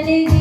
allez.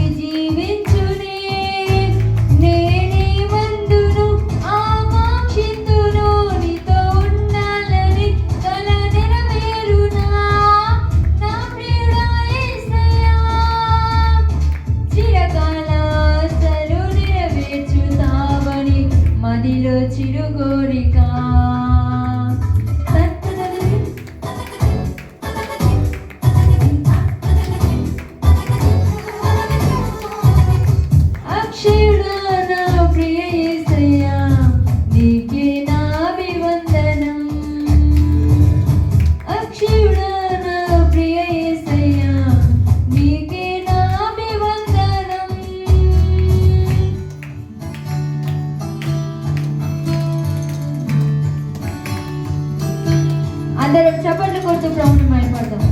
అందరం చెప్పండి కొంచెం ప్రభుని మయపడదాం